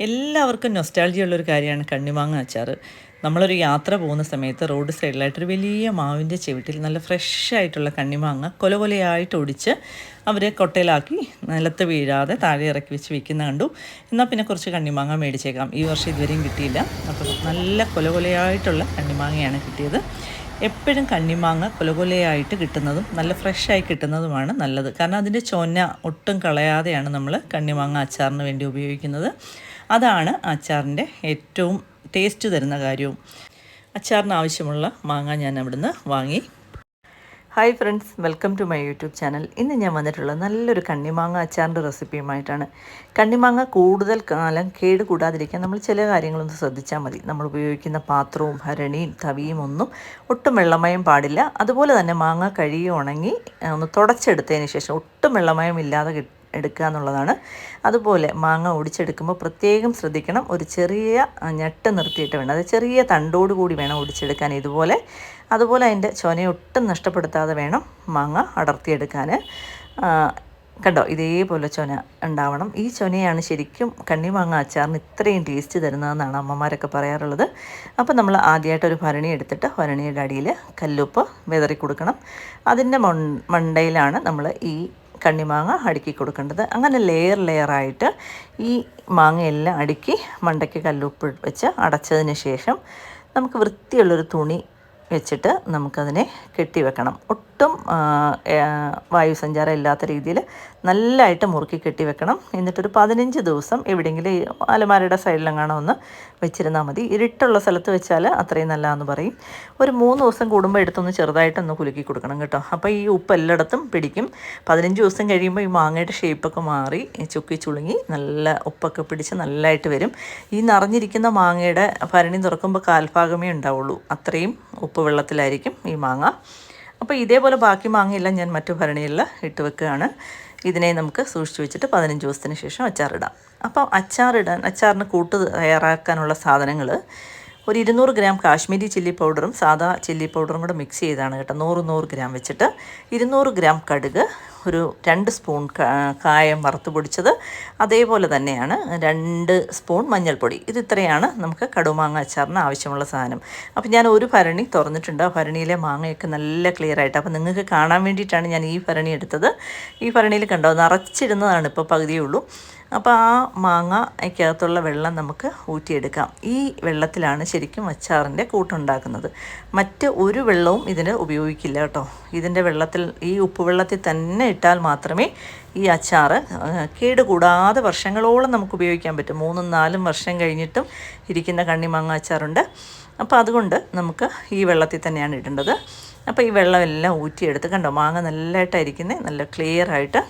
എല്ലാവർക്കും നൊസ്റ്റാളജി ഉള്ളൊരു കാര്യമാണ് കണ്ണിമാങ്ങ അച്ചാർ നമ്മളൊരു യാത്ര പോകുന്ന സമയത്ത് റോഡ് സൈഡിലായിട്ടൊരു വലിയ മാവിന്റെ ചെവിട്ടിൽ നല്ല ഫ്രഷ് ആയിട്ടുള്ള കണ്ണിമാങ്ങ കൊല കൊലയായിട്ട് ഒടിച്ച് അവരെ കൊട്ടയിലാക്കി നിലത്ത് വീഴാതെ താഴെ ഇറക്കി വെച്ച് വിൽക്കുന്ന കണ്ടു. എന്നാൽ പിന്നെ കുറച്ച് കണ്ണിമാങ്ങ മേടിച്ചേക്കാം. ഈ വർഷം ഇതുവരെയും കിട്ടിയില്ല. അപ്പോൾ നല്ല കൊല കൊലയായിട്ടുള്ള കണ്ണിമാങ്ങയാണ് കിട്ടിയത്. എപ്പോഴും കണ്ണിമാങ്ങ കൊലകൊലയായിട്ട് കിട്ടുന്നതും നല്ല ഫ്രഷായി കിട്ടുന്നതുമാണ് നല്ലത്. കാരണം അതിന്റെ ചൊന്ന ഒട്ടും കളയാതെയാണ് നമ്മൾ കണ്ണിമാങ്ങ അച്ചാറിന് വേണ്ടി ഉപയോഗിക്കുന്നത്. അതാണ് അച്ചാറിന്റെ ഏറ്റവും ടേസ്റ്റ് തരുന്ന കാര്യവും. അച്ചാറിന് ആവശ്യമുള്ള മാങ്ങ ഞാൻ അവിടുന്ന് വാങ്ങി. Hi friends welcome to my YouTube channel ഇന്ന് ഞാൻ വന്നിട്ടുള്ള നല്ലൊരു കണ്ണിമാങ്ങ അച്ചാറിന്റെ റെസിപ്പിയുമായിട്ടാണ്. കണ്ണിമാങ്ങ കൂടുതൽ കാലം കേട് കൂടാതിരിക്കാൻ നമ്മൾ ചില കാര്യങ്ങളൊന്ന് ശ്രദ്ധിച്ചാൽ മതി. നമ്മൾ ഉപയോഗിക്കുന്ന പാത്രവും ഭരണിയും തവിയും ഒന്നും ഒട്ടും വെള്ളമയം പാടില്ല. അതുപോലെ തന്നെ മാങ്ങ കഴുകി ഉണങ്ങി ഒന്ന് തുടച്ചെടുത്തതിന് ശേഷം ഒട്ടും വെള്ളമയം ഇല്ലാതെ എടുക്കുക എന്നുള്ളതാണ്. അതുപോലെ മാങ്ങ ഒടിച്ചെടുക്കുമ്പോൾ പ്രത്യേകം ശ്രദ്ധിക്കണം. ഒരു ചെറിയ ഞെട്ട് നിർത്തിയിട്ട് വേണം. അത് ചെറിയ തണ്ടോട് കൂടി വേണം ഒടിച്ചെടുക്കാൻ ഇതുപോലെ. അതുപോലെ അതിന്റെ ചൊനയൊട്ടും നഷ്ടപ്പെടുത്താതെ വേണം മാങ്ങ അടർത്തിയെടുക്കാൻ. കണ്ടോ? ഇതേപോലെ ചൊന ഉണ്ടാവണം. ഈ ചൊനയാണ് ശരിക്കും കണ്ണിമാങ്ങ അച്ചാറിന് ഇത്രയും ടേസ്റ്റ് തരുന്നതെന്നാണ് അമ്മമാരൊക്കെ പറയാറുള്ളത്. അപ്പോൾ നമ്മൾ ആദ്യമായിട്ട് ഒരു ഭരണി എടുത്തിട്ട് ഭരണിയുടെ അടിയിൽ കല്ലുപ്പ് വിതറി കൊടുക്കണം അതിന്റെ മണ്ടയിലാണ് നമ്മൾ ഈ കണ്ണിമാങ്ങ അടുക്കി കൊടുക്കേണ്ടത്. അങ്ങനെ ലെയർ ലെയറായിട്ട് ഈ മാങ്ങയെല്ലാം അടുക്കി മണ്ടയ്ക്ക് കല്ലുപ്പ് വെച്ച് അടച്ചതിന് ശേഷം നമുക്ക് വൃത്തിയുള്ളൊരു തുണി വെച്ചിട്ട് നമുക്കതിനെ കെട്ടിവെക്കണം. ഒട്ടും വായുസഞ്ചാരം ഇല്ലാത്ത രീതിയിൽ നല്ലതായിട്ട് മുറുക്കി കെട്ടി വെക്കണം. എന്നിട്ടൊരു പതിനഞ്ച് ദിവസം എവിടെയെങ്കിലും അലമാരയുടെ സൈഡിലെങ്ങാണോ ഒന്ന് വെച്ചിരുന്നാൽ മതി. ഇരുട്ടുള്ള സ്ഥലത്ത് വെച്ചാൽ അത്രയും നല്ലതെന്ന് പറയും. ഒരു മൂന്ന് ദിവസം കൂടുമ്പോൾ എടുത്തൊന്ന് ചെറുതായിട്ടൊന്ന് കുലുക്കി കൊടുക്കണം കേട്ടോ. അപ്പോൾ ഈ ഉപ്പ് എല്ലായിടത്തും പിടിക്കും. പതിനഞ്ച് ദിവസം കഴിയുമ്പോൾ ഈ മാങ്ങയുടെ ഷേപ്പൊക്കെ മാറി ചുക്കി ചുളുങ്ങി നല്ല ഉപ്പൊക്കെ പിടിച്ച് നല്ലതായിട്ട് വരും. ഈ നിറഞ്ഞിരിക്കുന്ന മാങ്ങയുടെ ഭരണി തുറക്കുമ്പോൾ കാൽഭാഗമേ ഉണ്ടാവുള്ളൂ. അത്രയും ഉപ്പ് വെള്ളത്തിലായിരിക്കും ഈ മാങ്ങ. അപ്പോൾ ഇതേപോലെ ബാക്കി മാങ്ങയെല്ലാം ഞാൻ മറ്റു ഭരണിയിൽ ഇട്ട് വെക്കുകയാണ്. ഇതിനെ നമുക്ക് സൂക്ഷിച്ച് വെച്ചിട്ട് പതിനഞ്ച് ദിവസത്തിന് ശേഷം അച്ചാറിടാം. അപ്പോൾ അച്ചാറിടാൻ അച്ചാറിന് കൂട്ട് തയ്യാറാക്കാനുള്ള സാധനങ്ങൾ ഒരു ഇരുന്നൂറ് ഗ്രാം കാശ്മീരി ചില്ലി പൗഡറും സാദാ ചില്ലി പൗഡറും കൂടെ മിക്സ് ചെയ്താണ് കേട്ടോ. നൂറ് നൂറ് ഗ്രാം വെച്ചിട്ട് ഇരുന്നൂറ് ഗ്രാം കടുക് ഒരു രണ്ട് സ്പൂൺ കായം വറുത്ത് പൊടിച്ചത്. അതേപോലെ തന്നെയാണ് രണ്ട് സ്പൂൺ മഞ്ഞൾപ്പൊടി. ഇത് ഇത്രയാണ് നമുക്ക് കടുമാങ്ങ അച്ചാറിന് ആവശ്യമുള്ള സാധനം. അപ്പോൾ ഞാൻ ഒരു ഭരണി തുറന്നിട്ടുണ്ട്. ആ ഭരണിയിലെ മാങ്ങയൊക്കെ നല്ല ക്ലിയർ ആയിട്ട്. അപ്പോൾ നിങ്ങൾക്ക് കാണാൻ വേണ്ടിയിട്ടാണ് ഞാൻ ഈ ഭരണി എടുത്തത്. ഈ ഭരണിയിൽ കണ്ടോ? നിറച്ചിരുന്നതാണ് ഇപ്പോൾ പകുതിയേ ഉള്ളൂ. അപ്പോൾ ആ മാങ്ങയ്ക്കകത്തുള്ള വെള്ളം നമുക്ക് ഊറ്റിയെടുക്കാം. ഈ വെള്ളത്തിലാണ് ശരിക്കും അച്ചാറിന്റെ കൂട്ടുണ്ടാക്കുന്നത്. മറ്റ് ഒരു വെള്ളവും ഇതിന് ഉപയോഗിക്കില്ല കേട്ടോ. ഇതിന്റെ വെള്ളത്തിൽ ഈ ഉപ്പുവെള്ളത്തിൽ തന്നെ ഇട്ടാൽ മാത്രമേ ഈ അച്ചാർ കേടുകൂടാതെ വർഷങ്ങളോളം നമുക്ക് ഉപയോഗിക്കാൻ പറ്റും. മൂന്നും നാലും വർഷം കഴിഞ്ഞിട്ടും ഇരിക്കുന്ന കണ്ണിമാങ്ങ അച്ചാറുണ്ട്. അപ്പോൾ അതുകൊണ്ട് നമുക്ക് ഈ വെള്ളത്തിൽ തന്നെയാണ് ഇടേണ്ടത്. അപ്പോൾ ഈ വെള്ളമെല്ലാം ഊറ്റിയെടുത്ത് കണ്ടോ മാങ്ങ നല്ലതായിട്ടായിരിക്കുന്നത് നല്ല ക്ലിയർ ആയിട്ട്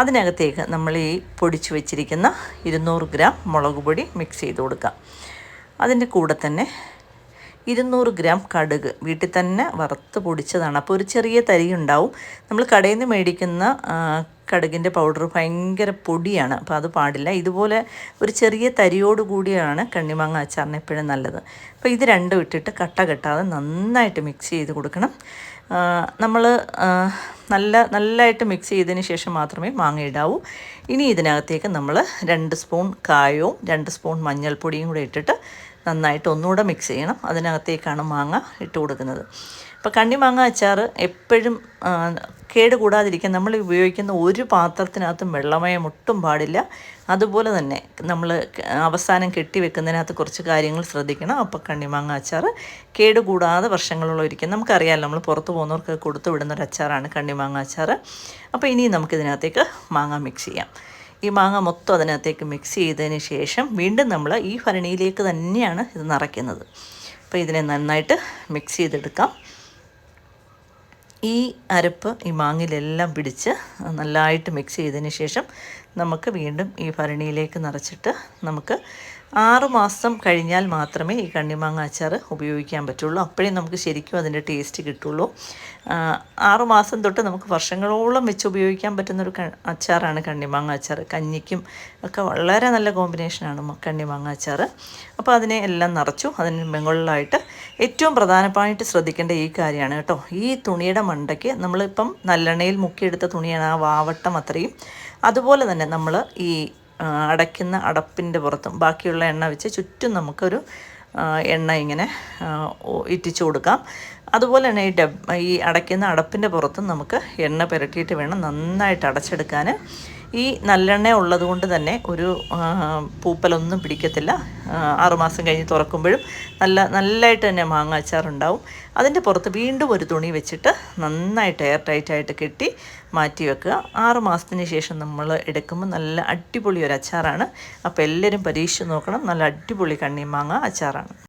അതിനകത്തേക്ക് നമ്മൾ ഈ പൊടിച്ചു വെച്ചിരിക്കുന്ന ഇരുന്നൂറ് ഗ്രാം മുളക് പൊടി മിക്സ് ചെയ്ത് കൊടുക്കാം. അതിന്റെ കൂടെ തന്നെ ഇരുന്നൂറ് ഗ്രാം കടുക് വീട്ടിൽ തന്നെ വറുത്ത് പൊടിച്ചതാണ്. അപ്പോൾ ഒരു ചെറിയ തരി ഉണ്ടാവും. നമ്മൾ കടയിൽ നിന്ന് മേടിക്കുന്ന കടുകിന്റെ പൗഡർ ഭയങ്കര പൊടിയാണ്. അപ്പോൾ അത് പാടില്ല. ഇതുപോലെ ഒരു ചെറിയ തരിയോട് കൂടിയാണ് കണ്ണിമാങ്ങ അച്ചാറിന് എപ്പോഴും നല്ലത്. അപ്പോൾ ഇത് രണ്ടും ഇട്ടിട്ട് കട്ട കെട്ടാതെ നന്നായിട്ട് മിക്സ് ചെയ്ത് കൊടുക്കണം. നമ്മൾ നല്ല നല്ലതായിട്ട് മിക്സ് ചെയ്തതിന് ശേഷം മാത്രമേ മാങ്ങ ഇടാവൂ. ഇനി ഇതിനകത്തേക്ക് നമ്മൾ രണ്ട് സ്പൂൺ കായവും രണ്ട് സ്പൂൺ മഞ്ഞൾപ്പൊടിയും കൂടെ ഇട്ടിട്ട് നന്നായിട്ട് ഒന്നുകൂടെ മിക്സ് ചെയ്യണം. അതിനകത്തേക്കാണ് മാങ്ങ ഇട്ട് കൊടുക്കുന്നത്. അപ്പോൾ കണ്ണിമാങ്ങ അച്ചാർ എപ്പോഴും കേട് കൂടാതിരിക്കാൻ നമ്മൾ ഉപയോഗിക്കുന്ന ഒരു പാത്രത്തിനകത്തും വെള്ളമയം ഒട്ടും പാടില്ല. അതുപോലെ തന്നെ നമ്മൾ അവസാനം കെട്ടി വെക്കുന്നതിനകത്ത് കുറച്ച് കാര്യങ്ങൾ ശ്രദ്ധിക്കണം. അപ്പോൾ കണ്ണിമാങ്ങ അച്ചാർ കേട് കൂടാതെ വർഷങ്ങളോളം ഇരിക്കും നമുക്കറിയാമല്ലോ നമ്മൾ പുറത്ത് പോകുന്നവർക്ക് കൊടുത്തു വിടുന്നൊരു അച്ചാറാണ് കണ്ണിമാങ്ങ അച്ചാർ അപ്പോൾ ഇനി നമുക്കിതിനകത്തേക്ക് മാങ്ങ മിക്സ് ചെയ്യാം. ഈ മാങ്ങ മൊത്തം അതിനകത്തേക്ക് മിക്സ് ചെയ്തതിന് ശേഷം വീണ്ടും നമ്മൾ ഈ ഭരണിയിലേക്ക് തന്നെയാണ് ഇത് നിറയ്ക്കുന്നത്. അപ്പോൾ ഇതിനെ നന്നായിട്ട് മിക്സ് ചെയ്തെടുക്കാം. ഈ അരപ്പ് ഈ മാങ്ങിലെല്ലാം പിടിച്ച് നല്ലതായിട്ട് മിക്സ് ചെയ്തതിന് ശേഷം നമുക്ക് വീണ്ടും ഈ ഭരണിയിലേക്ക് നിറച്ചിട്ട് നമുക്ക് ആറ് മാസം കഴിഞ്ഞാൽ മാത്രമേ ഈ കണ്ണിമാങ്ങ അച്ചാർ ഉപയോഗിക്കാൻ പറ്റുള്ളൂ. അപ്പോഴേ നമുക്ക് ശരിക്കും അതിന്റെ ടേസ്റ്റ് കിട്ടുള്ളൂ. ആറുമാസം തൊട്ട് നമുക്ക് വർഷങ്ങളോളം വെച്ച് ഉപയോഗിക്കാൻ പറ്റുന്നൊരു അച്ചാറാണ് കണ്ണിമാങ്ങ അച്ചാർ. കഞ്ഞിക്കും ഒക്കെ വളരെ നല്ല കോമ്പിനേഷനാണ് കണ്ണിമാങ്ങ അച്ചാർ. അപ്പോൾ അതിനെ എല്ലാം നിറച്ചു. അതിന് മുകളിലായിട്ട് ഏറ്റവും പ്രധാനമായിട്ട് ശ്രദ്ധിക്കേണ്ട ഈ കാര്യമാണ് കേട്ടോ. ഈ തുണിയുടെ മണ്ടയ്ക്ക് നമ്മളിപ്പം നല്ലെണ്ണയിൽ മുക്കിയെടുത്ത തുണിയാണ് ആ വാവട്ടം അത്രയും. അതുപോലെ തന്നെ നമ്മൾ ഈ അടയ്ക്കുന്ന അടപ്പിന്റെ പുറത്തും ബാക്കിയുള്ള എണ്ണ വെച്ച് ചുറ്റും നമുക്കൊരു എണ്ണ ഇങ്ങനെ ഇറ്റിച്ചു കൊടുക്കാം. അതുപോലെ തന്നെ ഈ ഡബ് ഈ അടയ്ക്കുന്ന അടപ്പിന്റെ പുറത്തും നമുക്ക് എണ്ണ പുരട്ടിയിട്ട് വേണം നന്നായിട്ട് അടച്ചെടുക്കാൻ ഈ നല്ലെണ്ണ ഉള്ളത് കൊണ്ട് തന്നെ ഒരു പൂപ്പലൊന്നും പിടിക്കത്തില്ല. ആറുമാസം കഴിഞ്ഞ് തുറക്കുമ്പോഴും നല്ല നല്ലതായിട്ട് തന്നെ മാങ്ങ അച്ചാറുണ്ടാവും. അതിന്റെ പുറത്ത് വീണ്ടും ഒരു തുണി വെച്ചിട്ട് നന്നായിട്ട് എയർ ടൈറ്റായിട്ട് കെട്ടി മാറ്റി വെക്കുക. ആറ് മാസത്തിന് ശേഷം നമ്മൾ എടുക്കുമ്പോൾ നല്ല അടിപൊളി ഒരു അച്ചാറാണ്. അപ്പോൾ എല്ലാവരും പരീക്ഷിച്ച് നോക്കണം. നല്ല അടിപൊളി കണ്ണിമാങ്ങ അച്ചാറാണ്.